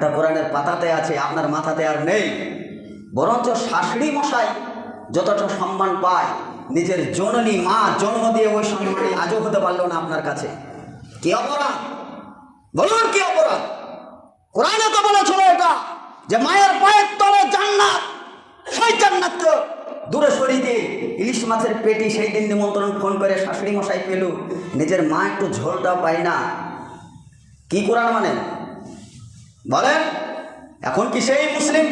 ওটা কোরআনের পাতাতে আছে, আপনার মাথাতে আর নেই। বরঞ্চ শাশুড়ি মশাই যতটা সম্মান পায়, নিজের জননী মা জন্ম দিয়ে ওই সম্মানটি আজও হতে পারল না আপনার কাছে। কি অপরাধ? বলুন কি অপরাধ? কোরআনে তো বলেছিল এটা, যে মায়ের পায়ের তলে জান্নাত, সেই জান্নাত তো দূরে সরিয়ে দিয়ে ইলিশ মাছের পেটি সেই দিন নিমন্ত্রণ ফোন করে শাশুড়ি মশাই পেল, নিজের মা একটু ঝোলটা পায় না। কি কোরআন মানে? বলেন, এখন কি সেই মুসলিম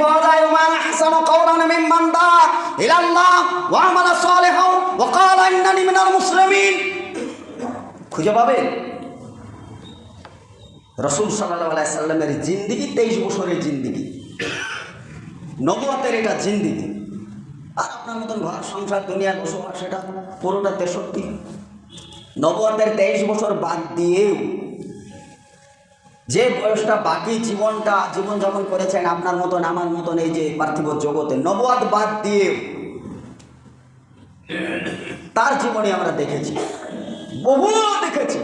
খুঁজে পাবেন? রসুল সাল্লামের জিন্দিগি, তেইশ বছরের জিন্দিগি। নবতের এটা জিন্দিগি। আর আপনার মতন ঘর, সংসার দুনিয়ার বসবাস সেটা পুরোটা তেষট্টি নবতের তেইশ বছর বাদ দিয়েও যে বয়সটা বাকি জীবনটা জীবন জীবনযাপন করেছেন আপনার মতন, আমার মতন এই যে পার্থিব জগতে, নবাদ বাদ দিয়ে তার জীবনে আমরা দেখেছি, বহু দেখেছি।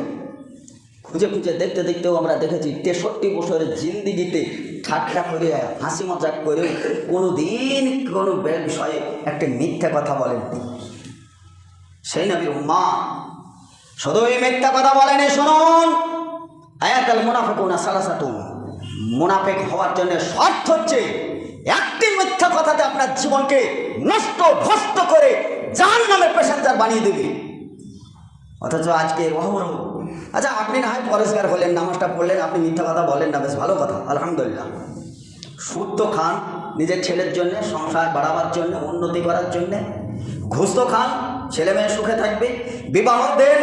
খুঁজে খুঁজে দেখতে দেখতেও আমরা দেখেছি, তেষট্টি বছরের জিন্দিগিতে ঠাট্টা করে হাসি মজাক করেও কোনো দিন কোনো বিষয়ে একটা মিথ্যা কথা বলেননি। সেই নবীর মা শুধুই মিথ্যা কথা বলেনি, শুনুন। আয়াতাল মুনাফিকুনা সালাসাতুন মুনাফিক হওয়ার জন্য শর্ত হচ্ছে, একটি মিথ্যা কথাতে আপনার জীবনকে নষ্ট ভ্রষ্ট করে জাহান নামের প্যাসেঞ্জার বানিয়ে দেবে। অথচ আজকে অহরহ। আচ্ছা আপনি না হয় পরিষ্কার হলেন, নামাজটা পড়লেন, আপনি মিথ্যা কথা বলেন না, বেশ ভালো কথা, আলহামদুলিল্লাহ। সুদ তো খান নিজের ছেলের জন্য, সংসার বাড়াবার জন্য, উন্নতি করার জন্যে। ঘুষ তো খান ছেলে মেয়ে সুখে থাকবে, বিবাহ দেন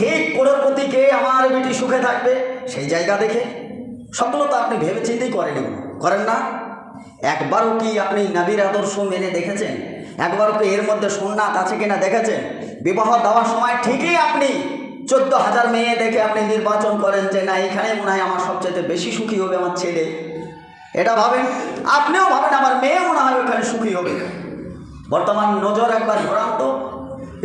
ঠিক কোরপতিকে আমার বেটি সুখে থাকবে, সেই জায়গা দেখে সবগুলো তো আপনি ভেবে চিন্তেই করেন করেন না? একবারও কি আপনি নাবির আদর্শ মেনে দেখেছেন? একবারও কি এর মধ্যে সোননাথ আছে কিনা দেখেছেন? বিবাহ দেওয়ার সময় ঠিকই আপনি চোদ্দ হাজার মেয়ে দেখে আপনি নির্বাচন করেন যে, না এখানে মনে হয় আমার সবচেয়ে বেশি সুখী হবে আমার ছেলে। এটা ভাবেন? আপনিও ভাবেন আমার মেয়ে মনে হয় ওখানে সুখী হবে। বর্তমান নজর একবার ঘোরান তো।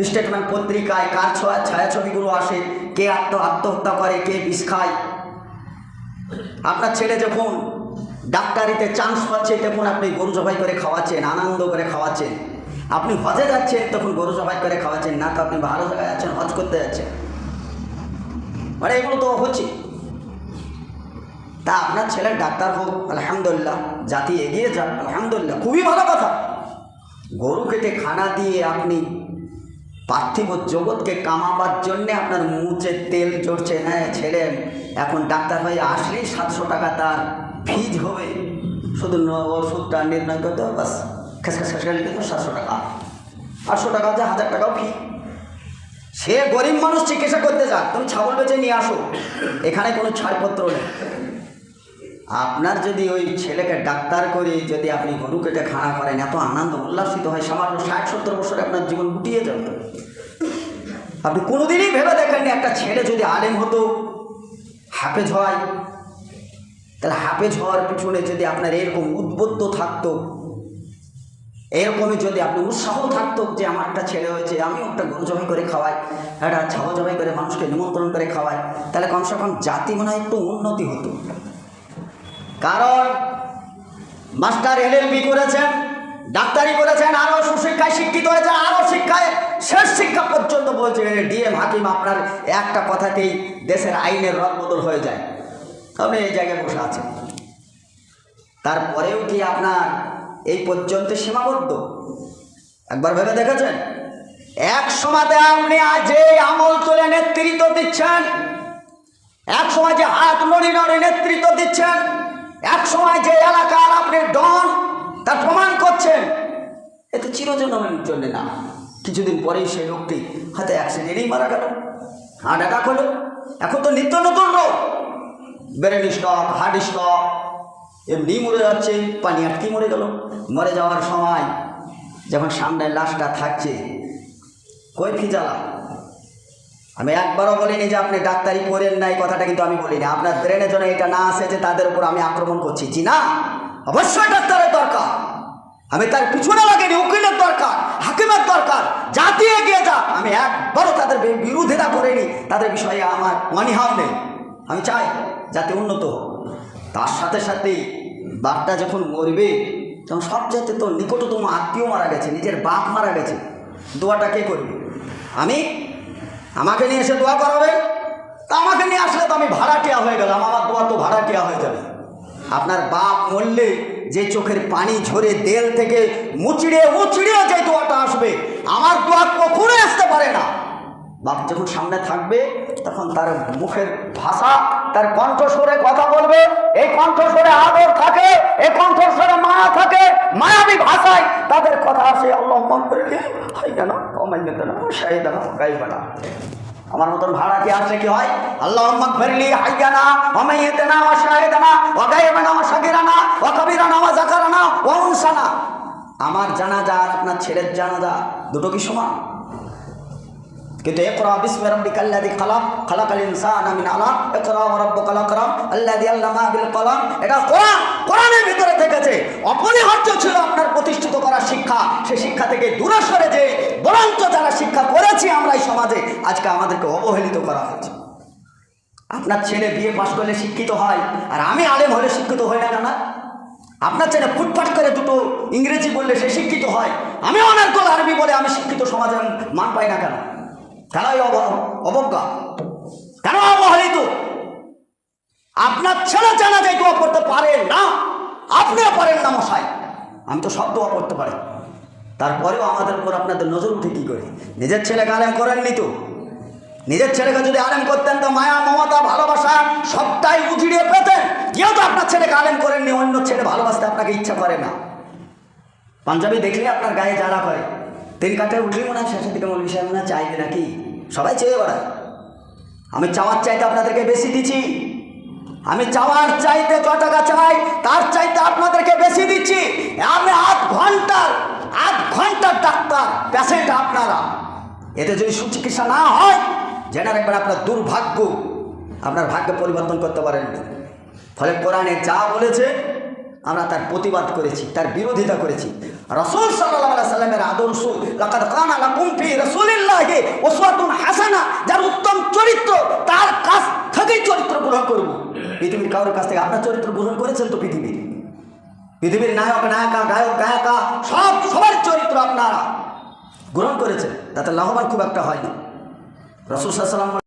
স্টেটমেন্ট পত্রিকায় কার ছয়া ছায়াছবিগুলো আসে? কে আত্ম আত্মহত্যা করে? কে বিষ খায়? আপনার ছেলে যখন ডাক্তারিতে চান্স পাচ্ছে, তখন আপনি গরু জবাই করে খাওয়াচ্ছেন, আনন্দ করে খাওয়াচ্ছেন। আপনি হজে যাচ্ছেন, তখন গরু জবাই করে খাওয়াচ্ছেন, না তো আপনি ভালো জায়গায় যাচ্ছেন হজ করতে যাচ্ছেন। মানে এগুলো তো হচ্ছে। তা আপনার ছেলে ডাক্তার হোক, আলহামদুলিল্লাহ, জাতি এগিয়ে যান আলহামদুলিল্লাহ। খুবই ভালো কথা। গরু কেটে খানা দিয়ে আপনি পার্থিব জগৎকে কামাবার জন্যে আপনার মুচে তেল জড়ছে হ্যাঁ ছেলে, এখন ডাক্তার হয়ে আসলেই সাতশো টাকা তার ফিজ হবে। শুধু ওষুধটা নির্ণয় করতে হবে, বাস। খেস খেস খেস খেস সাতশো টাকা। আটশো টাকা আছে হাজার টাকাও ফি। সে গরিব মানুষ চিকিৎসা করতে যাক, তুমি ছাগল বেচে নিয়ে আসো। এখানে কোনো ছাড়পত্র নেই। আপনার যদি ওই ছেলেকে ডাক্তার করে যদি আপনি গরু কেটে খাড়া করেন, এত আনন্দ উল্লাসিত হয়, সামান্য ষাট সত্তর বছরে আপনার জীবন গুটিয়ে যাবে। আপনি কোনোদিনই ভেবে দেখেননি একটা ছেলে যদি আলেম হতো, হাফেজ হয়। তাহলে হাফেজ হওয়ার পিছনে যদি আপনার এরকম উদ্বুদ্ধ থাকতো, এরকমই যদি আপনি উৎসাহ থাকতো যে আমার একটা ছেলে হয়েছে, আমিও একটা গরু জবাই করে খাওয়াই, একটা ছাগল জবাই করে মানুষকে নিমন্ত্রণ করে খাওয়াই, তাহলে কমসে কম জাতি মনে হয় একটু উন্নতি হতো। কারণ মাস্টার এলএলবি করেছেন, ডাক্তারি করেছেন, আরও সুশিক্ষায় শিক্ষিত হয়েছেন, আরও শিক্ষায় শেষ শিক্ষা পর্যন্ত বলছে ডিএম হাকিম আপনার একটা কথাতেই দেশের আইনের রদবদল হয়ে যায়। আপনি এই জায়গায় বসে আছেন। তারপরেও কি আপনার এই পর্যন্ত সীমাবদ্ধ? একবার ভেবে দেখেছেন? এক সময়তে আপনি যে আমল তুলে নেতৃত্ব দিচ্ছেন। এক সময় যে হাত নড়ি নড়ে নেতৃত্ব দিচ্ছেন। এক সময় যে এলাকার আপনি ডন তার প্রমাণ করছেন। এতে চিরজন্মের জন্য না কিছুদিন পরেই সেই লোকটি হয়তো অ্যাক্সিডেন্টেই মারা গেল। হার্ট অ্যাটাক হলো। এখন তো নিত্য নতুন রোগ। ব্রেন স্টক হার্ট স্টক এমনি মরে যাচ্ছে, পানি আটকে মরে গেল। মরে যাওয়ার সময় যখন সামনে লাশটা থাকছে কই ফিজালা আমি একবারও বলিনি যে আপনি ডাক্তারি করেন না এই কথাটা কিন্তু আমি বলিনি। আপনার ব্রেনের জন্য এটা না আসে যে তাদের উপর আমি আক্রমণ করছি। জি না, অবশ্যই ডাক্তারের দরকার। আমি তার পিছনে লাগেনি, উকিলের দরকার, হাকিমের দরকার। জাতি এগিয়ে যা আমি একবারও তাদের বিরোধিতা করিনি। তাদের বিষয়ে আমার অনীহাও নেই। আমি চাই যাতে উন্নত তার সাথে সাথে বাপটা যখন মরবে, তখন সব সবচেয়ে তো নিকটতম আত্মীয় মারা গেছে, নিজের বাপ মারা গেছে। দোয়াটা কে করবে? আমি আমাকে নিয়ে এসে দোয়া করাবে? তা আমাকে নিয়ে আসলে তো আমি ভাড়াটিয়া হয়ে গেলাম, আমার দোয়া তো ভাড়াটিয়া হয়ে যাবে। আপনার বাপ মরলে যে চোখের পানি ঝরে দেল থেকে মুচড়ে মুচড়ে যে দোয়াটা আসবে, আমার দোয়া কখনো আসতে পারে না। বাপ যখন সামনে থাকবে, তখন তার মুখের ভাষা, তার কণ্ঠস্বরে কথা বলবে, এই কণ্ঠস্বরে আদর থাকে এই কণ্ঠস্বরে মায়া থাকে মায়াবী তাদের কথা আছে আল্লাহ মন করে হয় কেন? কমাইবে কেন শাহিদ গাইবে না আমার মতন ভাড়া কি আসলে কি হয়? আল্লাহ ফেরলি হাইয়ানা অমাইয়েতেনা ও শাহেদানা ও গাইবানা ও সাকিরানা ও কবিরানা ও জাকারানা ও উনসানা। আমার জানাজা আর আপনার ছেলের জানাজা, দুটো কি সমান? কিন্তু একরা বিসমি রাব্বিকা আল্লাযী খালাক খালাকাল ইনসানা মিন আলাক একরা ওয়া রাব্বুকাল আকরাম আল্লাযী আল্লামা বিল কলম এটা কোরআন, কোরআনের ভিতরে থেকেছে। অপরিহার্য ছিল আপনার প্রতিষ্ঠিত করা শিক্ষা। সে শিক্ষা থেকে দূরে সরে যে বরঞ্চ যারা শিক্ষা করেছি আমরা এই সমাজে, আজকে আমাদেরকে অবহেলিত করা হয়েছে। আপনার ছেলে বিয়ে পাশ করলে শিক্ষিত হয়, আর আমি আলেম হলে শিক্ষিত হই না না আপনার ছেলে ফুটপাট করে দুটো ইংরেজি বললে সে শিক্ষিত হয়। আমি অনেক কল আরবি বলে আমি শিক্ষিত সমাজে মান পাই না কেন? এই অবজ্ঞা। কেন অবহেলিত। আপনার ছেলে জানা যায় দোয়া করতে পারে না। আপনিও পারেন না মশাই। আমি তো সব দোয়া করতে পারি। তারপরেও আমাদের উপর আপনাদের নজর উঠে কী করে? নিজের ছেলেকে আলেম করেননি তো? নিজের ছেলেকে যদি আলেম করতেন তো মায়া, মমতা, ভালোবাসা সবটাই উজিড়িয়ে পেতেন। যেহেতু আপনার ছেলেকে আলেম করেননি, অন্য ছেলে ভালোবাসতে আপনাকে ইচ্ছা করে না। পাঞ্জাবি দেখলে আপনার গায়ে জ্বালা করে। তিন কাঠে উঠলেই মনে হয় শেষের দিকে মৌলী সাহেব মনে চাইবে নাকি? সবাই চেয়ে বেড়ায়। আমি চাওয়ার চাইতে আপনাদেরকে বেশি দিচ্ছি। আমি চাওয়ার চাইতে ছ টাকা চাই, তার চাইতে আপনাদেরকে বেশি দিচ্ছি। আমি আধ ঘণ্টার আধ ঘণ্টার ডাক্তার, পেশেন্ট আপনারা। এতে যদি সুচিকিৎসা না হয়, জেনে রাখবেন আপনার দুর্ভাগ্য। আপনার ভাগ্য পরিবর্তন করতে পারেননি। ফলে কোরআনে যা বলেছে, আমরা তার প্রতিবাদ করেছি, তার বিরোধিতা করেছি। রসুল সাল্লাহ সাল্লামের আদর্শ কানা লাকুম ফি উসওয়াতুন হাসানা, যার উত্তম চরিত্র, তার কাছ থেকেই চরিত্র গ্রহণ করব। পৃথিবীর কারোর কাছ থেকে আপনার চরিত্র গ্রহণ করেছেন তো পৃথিবীর পৃথিবীর নায়ক, নায়িকা, গায়ক, গায়িকা, সব, সবার চরিত্র আপনারা গ্রহণ করেছেন, তাতে লাভবান খুব একটা হয়নি। রসুল সাল্লাম